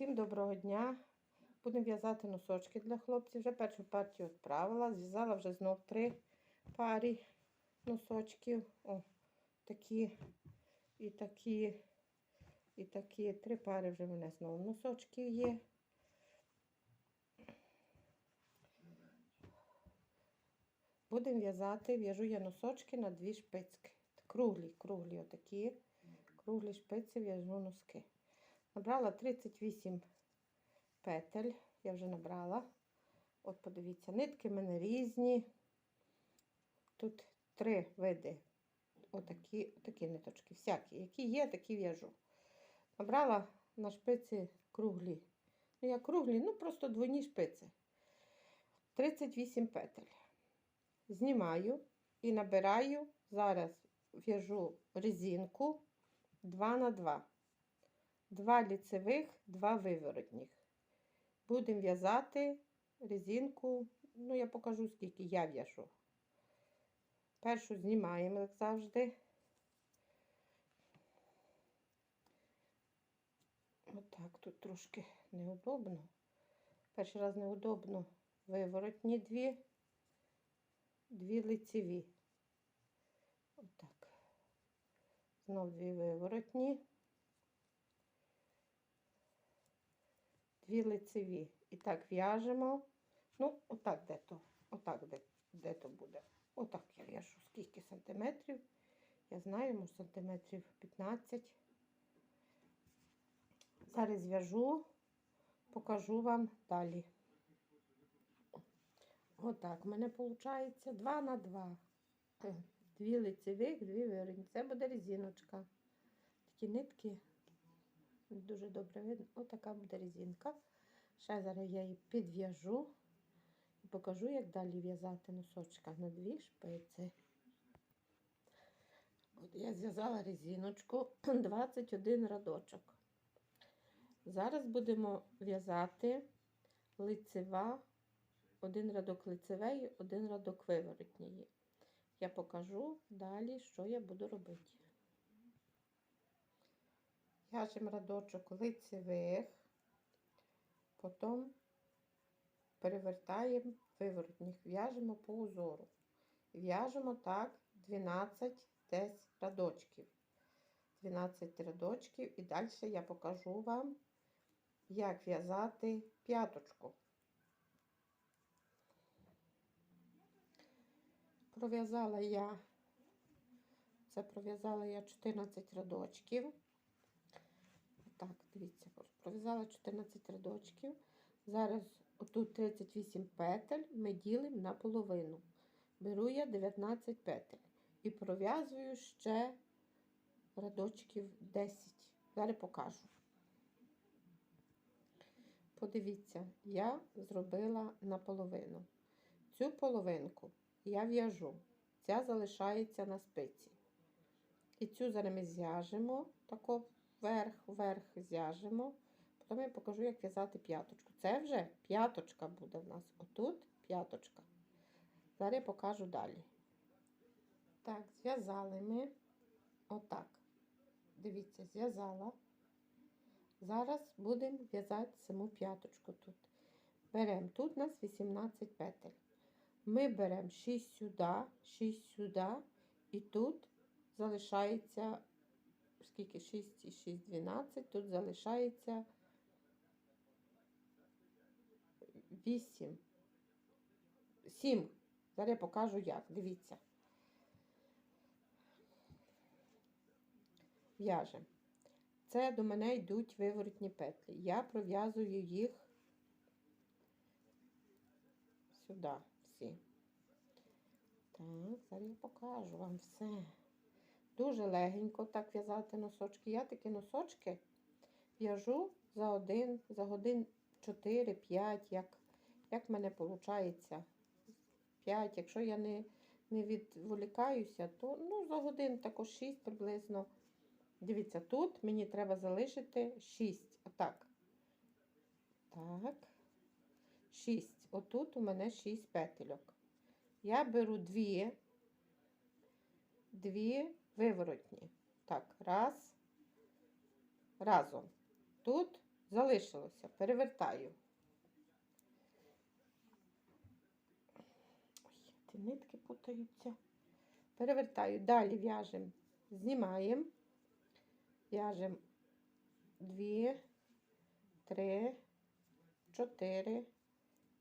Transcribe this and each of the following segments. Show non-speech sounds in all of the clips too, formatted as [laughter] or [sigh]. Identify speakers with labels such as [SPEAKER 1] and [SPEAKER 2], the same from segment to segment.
[SPEAKER 1] Всім доброго дня. Будемо в'язати носочки для хлопців. Вже першу партію відправила. Зв'язала вже знов три парі носочків. О, такі і такі, і такі. Три пари вже в мене знову носочків є. Будемо в'язати, в'яжу я носочки на дві шпицьки. Круглі, круглі отакі. Круглі шпиці в'яжу носки. Набрала 38 петель, я вже набрала. От подивіться, нитки в мене різні. Тут три види. Отакі, отакі ниточки, всякі. Які є, такі в'яжу. Набрала на шпиці круглі. Ну, я круглі, ну просто двойні шпиці. 38 петель. Знімаю і набираю. Зараз в'яжу резинку 2 на 2. Два ліцевих, два виворотніх. Будемо в'язати резинку. Ну, я покажу, скільки я в'яжу. Першу знімаємо, як завжди. Отак, тут трошки неудобно. Перший раз неудобно виворотні дві, дві лицеві. Отак. Знов дві виворотні. Дві лицеві. І так в'яжемо. Ну, отак де-то. Отак де, де то буде. Отак я в'яжу. Скільки сантиметрів? Я знаю, може сантиметрів 15. Зараз зв'яжу, покажу вам далі. Отак в мене виходить 2 на 2. Дві лицевих, дві вирівні. Це буде резиночка. Такі нитки. Дуже добре видно. Отака буде резинка. Ще зараз я її підв'яжу і покажу, як далі в'язати носочка на дві шпиці. От я зв'язала резиночку [clears throat] 21 радочок. Зараз будемо в'язати лицева, один радок лицевий, один радок виворотньої. Я покажу далі, що я буду робити. В'яжемо радочок лицевих, потім перевертаємо виворотніх, в'яжемо по узору. В'яжемо так 12 десь радочків. 12 рядочків і далі я покажу вам, як в'язати п'яточку. Пров'язала я, це пров'язала я 14 рядочків. Так, дивіться, пров'язала 14 рядочків. Зараз отут 38 петель ми ділимо на половину. Беру я 19 петель і пров'язую ще рядочків 10. Далі покажу. Подивіться, я зробила наполовину. Цю половинку я в'яжу, ця залишається на спиці. І цю зараз ми зв'яжемо, тако вверх, вверх зв'яжемо. Потім я покажу, як в'язати п'яточку. Це вже п'яточка буде в нас. Отут п'яточка. Зараз я покажу далі. Так, зв'язали ми отак. Дивіться, зв'язала. Зараз будемо в'язати саму п'яточку тут. Беремо тут у нас 18 петель. Ми беремо 6 сюди, 6 сюди, і тут залишається, скільки 6 і 6, 12, тут залишається 8, 7. Зараз я покажу як. Дивіться. В'яжемо. Це до мене йдуть виворотні петлі. Я пров'язую їх сюди всі. Так, зараз я покажу вам все. Дуже легенько так в'язати носочки. Я такі носочки в'яжу за один, за годин 4-5, як як в мене виходить 5. Якщо я не не відволікаюся, то ну, за годин також 6 приблизно. Дивіться, тут мені треба залишити 6. Отак. Так. 6. Отут у мене 6 петельок. Я беру дві, дві виворотні. Так, раз, разом. Тут залишилося. Перевертаю. Ой, ті нитки путаються. Перевертаю. Далі в'яжемо. Знімаємо. В'яжемо дві, три, чотири,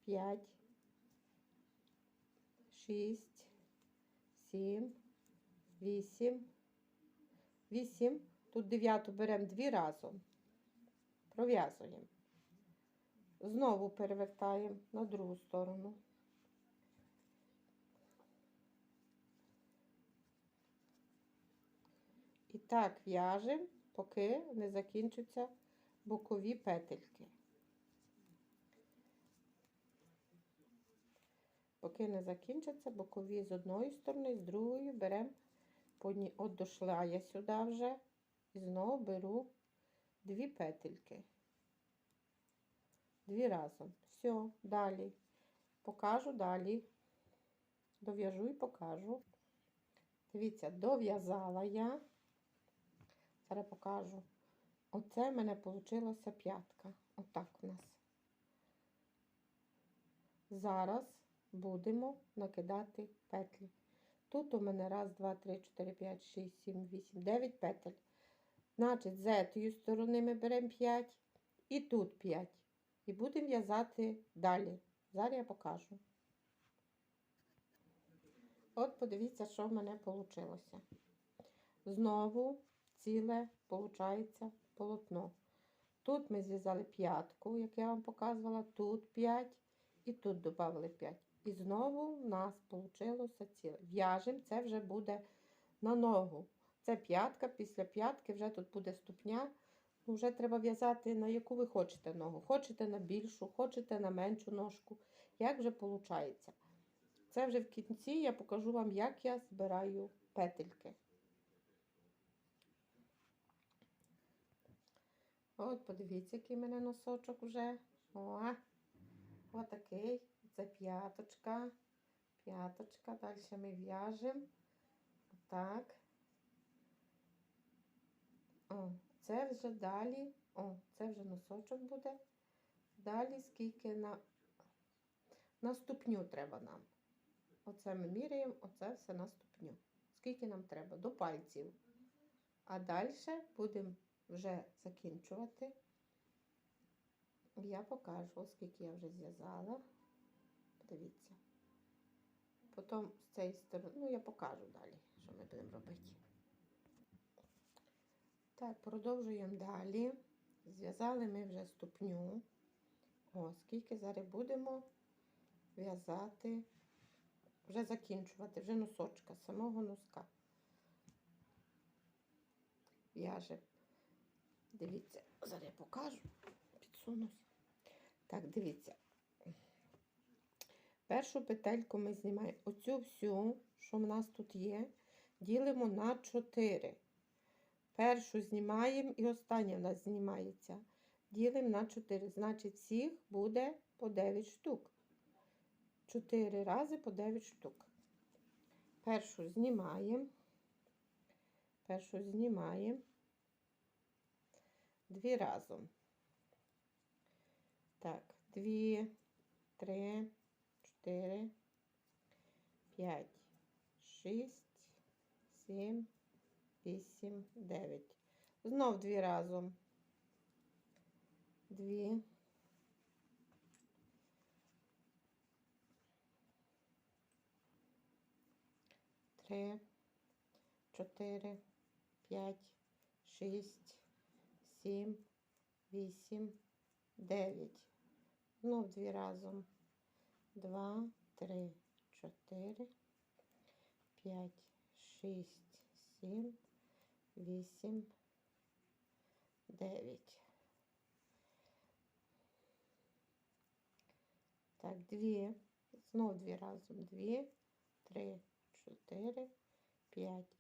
[SPEAKER 1] п'ять, шість, сім, вісім, вісім. Тут дев'яту беремо дві разом. Пров'язуємо. Знову перевертаємо на другу сторону. І так в'яжемо, поки не закінчаться бокові петельки. Поки не закінчаться бокові з одної сторони, з другої беремо по одній- от дошла я сюди вже і знову беру дві петельки. Дві разом. Все, далі. Покажу далі. Дов'яжу і покажу. Дивіться, дов'язала я. Зараз покажу. Оце в мене вийшла п'ятка. Отак у нас. Зараз будемо накидати петлі. Тут у мене раз, два, три, чотири, п'ять, шість, сім, вісім, дев'ять петель. Значить, з цієї сторони ми беремо 5 і тут 5. І будемо в'язати далі. Зараз я покажу. От подивіться, що в мене вийшло. Знову ціле, виходить, полотно. Тут ми зв'язали п'ятку, як я вам показувала, тут 5 і тут додали 5. І знову в нас вийшло ціле. В'яжемо, це вже буде на ногу. Це п'ятка, після п'ятки вже тут буде ступня. Ну, Вже треба в'язати, на яку ви хочете ногу. Хочете на більшу, хочете на меншу ножку. Як вже виходить? Це вже в кінці я покажу вам, як я збираю петельки. От, подивіться, який в мене носочок вже. О, отакий. Це п'яточка. П'яточка. Далі ми в'яжемо. Так. О, це вже далі. О, це вже носочок буде. Далі скільки на, на ступню треба нам. Оце ми міряємо, оце все на ступню. Скільки нам треба? До пальців. А далі будемо вже закінчувати. Я покажу, скільки я вже зв'язала. Подивіться. Потім з цієї сторони, ну я покажу далі, що ми будемо робити. Так, продовжуємо далі. Зв'язали ми вже ступню. О, скільки зараз будемо в'язати, вже закінчувати, вже носочка, самого носка. В'яже. Дивіться, зараз я покажу, підсунусь. Так, дивіться. Першу петельку ми знімаємо. Оцю всю, що в нас тут є, ділимо на 4. Першу знімаємо і остання в нас знімається. Ділимо на 4. Значить, всіх буде по 9 штук. 4 рази по 9 штук. Першу знімаємо. Першу знімаємо. Дві разом. Так, дві, три, чотири, п'ять, шість, сім, вісім, дев'ять. Знов дві разом. Дві. Три, чотири, п'ять, шість, сім, вісім, дев'ять. Знов дві разом. Два, три, чотири, п'ять, шість, сім, вісім, дев'ять. Так, дві. Знов дві разом. Дві, три, чотири, п'ять,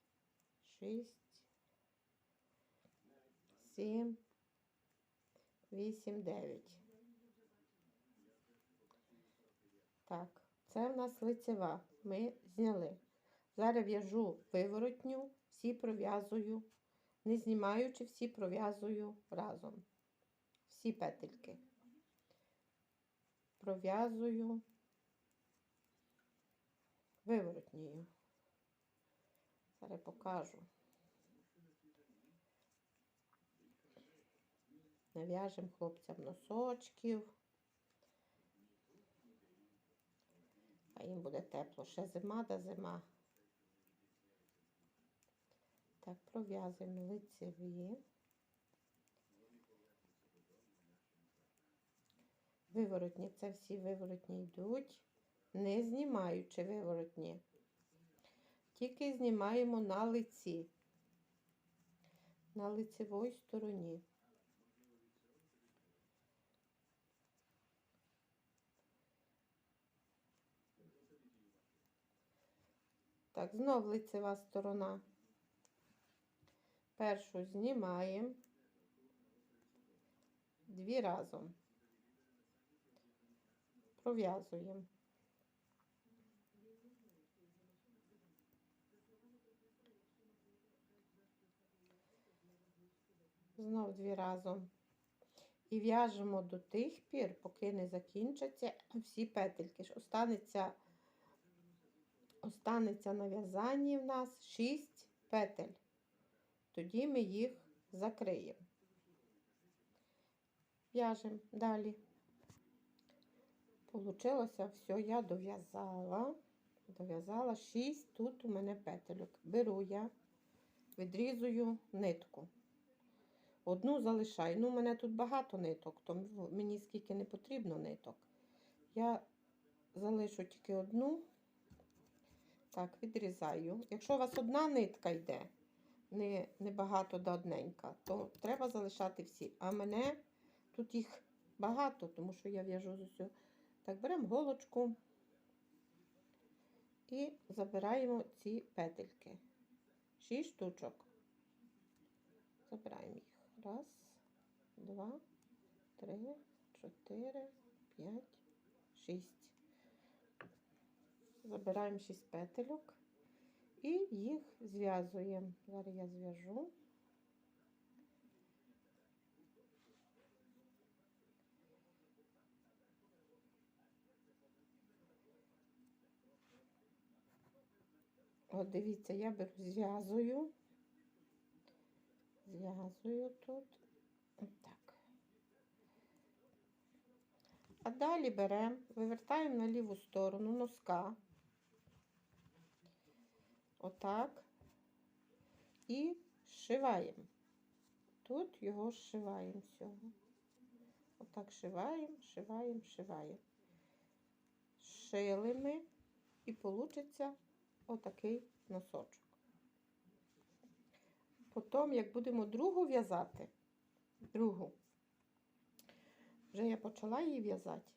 [SPEAKER 1] шість, сім, вісім, дев'ять. Так, це в нас лицева. Ми зняли. Зараз в'яжу виворотню, всі пров'язую, не знімаючи, всі пров'язую разом. всі петельки. Пров'язую виворотньою. Зараз покажу. Нав'яжемо хлопцям носочків. А їм буде тепло. Ще зима да зима. Так, пров'язуємо лицеві. Виворотні, це всі виворотні йдуть, не знімаючи виворотні. Тільки знімаємо на лиці, на лицевій стороні. Так, знов лицева сторона. Першу знімаємо дві разом. Пров'язуємо. Знов дві разом. І в'яжемо до тих пір, поки не закінчаться всі петельки. Останеться, останеться на в'язанні в нас 6 петель. Тоді ми їх закриємо. В'яжемо далі. Получилося все, я дов'язала. Дов'язала 6 тут у мене петельок. Беру я, відрізую нитку. Одну залишаю. Ну, у мене тут багато ниток, то мені скільки не потрібно ниток. Я залишу тільки одну. Так, відрізаю. Якщо у вас одна нитка йде, не, не багато до одненька, то треба залишати всі. А мене тут їх багато, тому що я в'яжу з усю. Так, беремо голочку і забираємо ці петельки. Шість штучок. Забираємо їх. Раз, два, три, чотири, п'ять, шість. Забираємо шість петельок і їх зв'язуємо. Зараз я зв'яжу. От дивіться, я беру зв'язую, зв'язую тут. Так. А далі беремо, вивертаємо на ліву сторону носка. Отак. І зшиваємо. Тут його зшиваємо всього. Отак шиваємо, шиваємо, шиваємо. Шили ми і получиться отакий носочок. Потім, як будемо другу в'язати, другу, вже я почала її в'язати.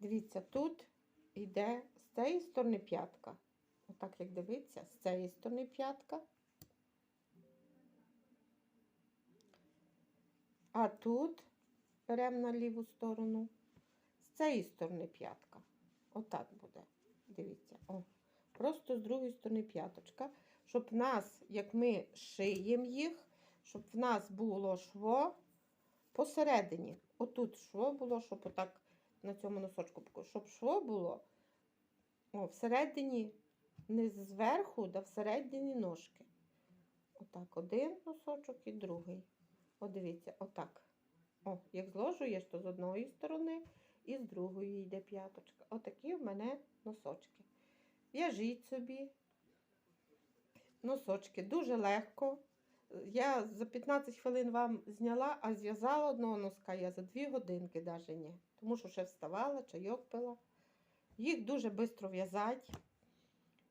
[SPEAKER 1] Дивіться, тут йде з цієї сторони п'ятка. Отак, як дивиться, з цієї сторони п'ятка. А тут беремо на ліву сторону, з цієї сторони п'ятка. Отак буде. Дивіться, о. Просто з другої сторони п'яточка, щоб в нас, як ми шиємо їх, щоб в нас було шво посередині. Отут шво було, щоб отак на цьому носочку, щоб шво було о, всередині, не зверху, да всередині ножки. Отак, один носочок і другий. О, дивіться, отак. О, як зложуєш, то з одної сторони і з другої йде п'яточка. Отакі в мене носочки. В'яжіть собі носочки дуже легко. Я за 15 хвилин вам зняла, а зв'язала одного носка я за 2 годинки навіть ні. Тому що ще вставала, чайок пила. Їх дуже швидко в'язати.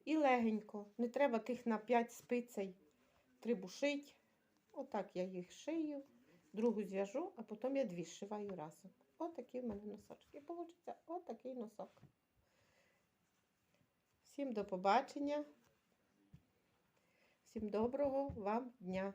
[SPEAKER 1] І легенько. Не треба тих на 5 спицей трибушить. Отак я їх шию, другу зв'яжу, а потім я дві шиваю разом. Отакі в мене носочки. І вийде отакий носок. Всім до побачення. Всім доброго вам дня!